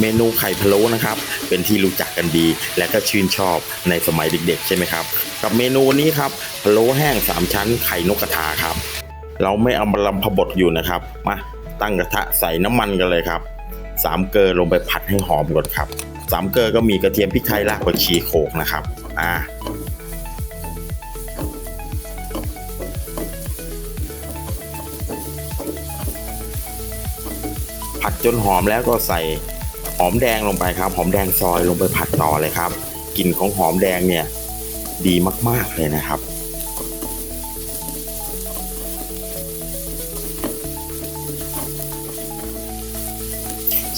เมนูไข่พะโล้นะครับ เป็นที่รู้จักกันดี และก็ชื่นชอบในสมัยเด็กๆ ใช่ไหมครับ กับเมนูนี้ครับพะโล้แห้ง 3 ชั้นไข่นกกระทาครับ เราไม่เอามาลำพบดอยู่นะครับ มาตั้งกระทะใส่น้ำมันกันเลยครับสามเกลือลงไปผัดให้หอมก่อนครับสามเกลือก็มีกระเทียมพริกไทยรากผักชีโขกนะครับ อ่าผัดจนหอมแล้วก็ใส่ อมแดงลงไปครับ หอมแดงซอยลงไปผัดต่อเลยครับกลิ่นของหอมแดงเนี่ยดีมาก ๆเลยนะครับ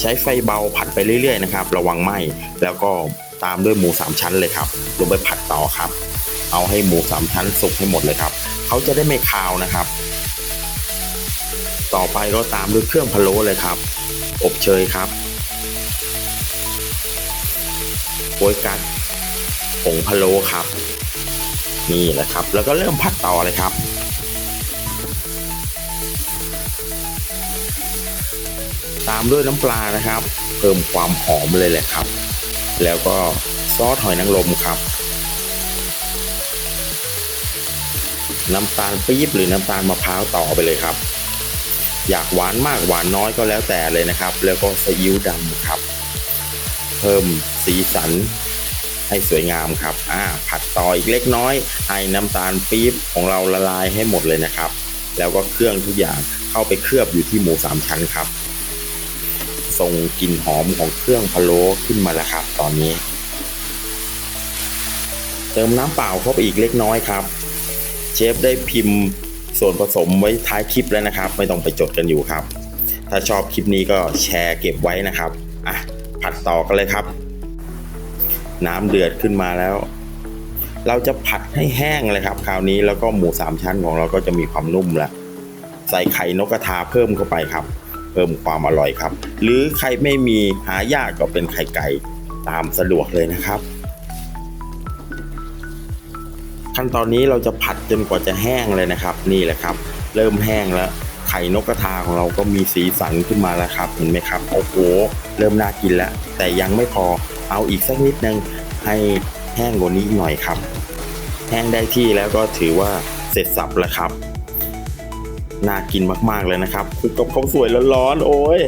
ใช้ไฟเบาผัดไปเรื่อย ๆ นะครับ ระวังไหมแล้วก็ตามด้วยหมูสามชั้นเลยครับลงไปผัดต่อครับ เอาให้หมูสามชั้นสุกให้หมดเลยครับเขาจะได้ไม่คาวนะครับ ต่อไปก็ตามด้วยเครื่องพะโล้เลยครับ อบเชยครับ โป๊ยกั๊กผงพะโล้ครับ นี่แหละครับ แล้วก็เริ่มผัดต่อเลยครับตามด้วยน้ำปลานะครับ เพิ่มความหอมเลยแหละครับ แล้วก็ซอสหอยนางรมครับ น้ำตาลปี๊บหรือน้ำตาลมะพร้าวต่อไปเลยครับ อยากหวานมากหวานน้อยก็แล้วแต่เลยนะครับ แล้วก็ซีอิ๊วดำครับ เพิ่มสีสันให้สวยงามครับ อ่า ผัดต่ออีกเล็กน้อย ให้น้ำตาลปี๊บของเราละลายให้หมดเลยนะครับ แล้วก็เครื่องทุกอย่างเข้าไปเคลือบอยู่ที่หมูสามชั้นครับ ส่งกลิ่นหอมของเครื่องพะโล้ขึ้นมาแล้วครับ ตอนนี้ เติมน้ำเปล่าเข้าไปอีกเล็กน้อยครับ เชฟได้พิมพ์ส่วนผสมไว้ท้ายคลิปแล้วนะครับ ไม่ต้องไปจดกันอยู่ครับ ถ้าชอบคลิปนี้ก็แชร์เก็บไว้นะครับ อะ ผัดต่อกันเลยครับ น้ำเดือดขึ้นมาแล้ว เราจะผัดให้แห้งเลยครับ คราวนี้แล้วก็หมูสามชั้นของเราก็จะมีความนุ่มแล้วใส่ไข่นกกระทาเพิ่มเข้าไปครับ เพิ่มความอร่อยครับ หรือใครไม่มีหายากก็เป็นไข่ไก่ตามสะดวกเลยนะครับ ขั้นตอนนี้เราจะผัดจนกว่าจะแห้งเลยนะครับ นี่แหละครับ เริ่มแห้งแล้ว ข่นกกระทาของเราก็มีสีสันขึ้นมาแล้วครับ เห็นไหมครับ โอ้โห เริ่มน่ากินแล้ว แต่ยังไม่พอ เอาอีกสักนิดนึง ให้แห้งกว่านี้หน่อยครับ แห้งได้ที่แล้วก็ถือว่าเสร็จสับแล้วครับ น่ากินมากๆเลยนะครับคลุกกับข้าวสวยร้อนๆ โอ้ย